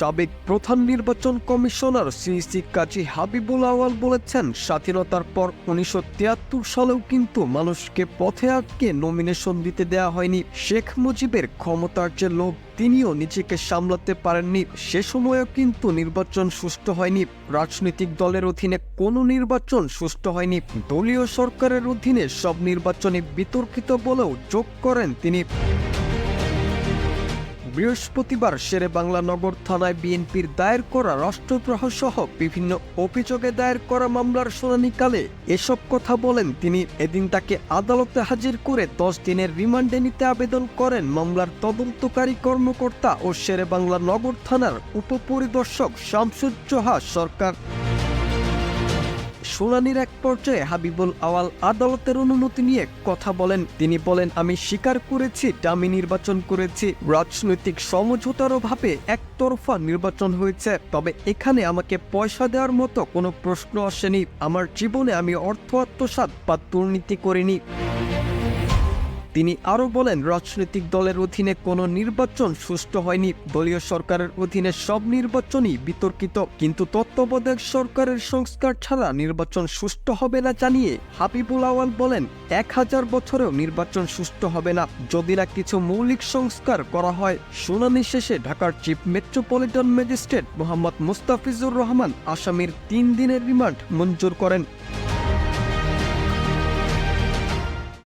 সাবেক প্রধান নির্বাচন কমিশনার সিইসি কাজী হাবিবুল আওয়াল বলেছেন, স্বাধীনতার পর উনিশশো সালেও কিন্তু মানুষকে পথে আটকে নমিনেশন দিতে দেওয়া হয়নি। শেখ মুজিবের ক্ষমতার যে লোভ, তিনিও নিজেকে সামলাতে পারেননি। সে সময়ও কিন্তু নির্বাচন সুষ্ঠু হয়নি। রাজনৈতিক দলের অধীনে কোনো নির্বাচন সুষ্ঠু হয়নি। দলীয় সরকারের অধীনে সব নির্বাচনে বিতর্কিত বলেও যোগ করেন তিনি। বৃহস্পতিবার শেরে বাংলা নগর থানায় বিএনপির দায়ের করা রাষ্ট্রদ্রোহ সহ বিভিন্ন অভিযোগে দায়ের করা মামলার শুনানিকালে এসব কথা বলেন তিনি। এদিন তাকে আদালতে হাজির করে দশ দিনের রিমান্ডে নিতে আবেদন করেন মামলার তদন্তকারী কর্মকর্তা ও শেরে বাংলা নগর থানার উপপরিদর্শক শামসুজ্জোহা সরকার। শুনানির এক পর্যায়ে হাবিবুল আওয়াল আদালতের অনুমতি নিয়ে কথা বলেন। তিনি বলেন, আমি স্বীকার করেছি ডামি নির্বাচন করেছি। রাজনৈতিক সমঝোতার অভাবে একতরফা নির্বাচন হয়েছে। তবে এখানে আমাকে পয়সা দেওয়ার মতো কোনো প্রশ্ন আসেনি। আমার জীবনে আমি অর্থ আত্মসাত বা দুর্নীতি করিনি। তিনি আরও বলেন, রাজনৈতিক দলের অধীনে কোনো নির্বাচন সুষ্ঠু হয়নি। দলীয় সরকারের অধীনে সব নির্বাচনই বিতর্কিত। কিন্তু তত্ত্বাবধায়ক সরকারের সংস্কার ছাড়া নির্বাচন সুষ্ঠু হবে না জানিয়ে হাবিবুল আওয়াল বলেন, এক হাজার বছরেও নির্বাচন সুষ্ঠু হবে না। যদি না কিছু মৌলিক সংস্কার করা হয়, শুনানি শেষে ঢাকার chief metropolitan magistrate Mohammad Mustafizur Rahman আসামির তিন দিনের রিমান্ড মঞ্জুর করেন।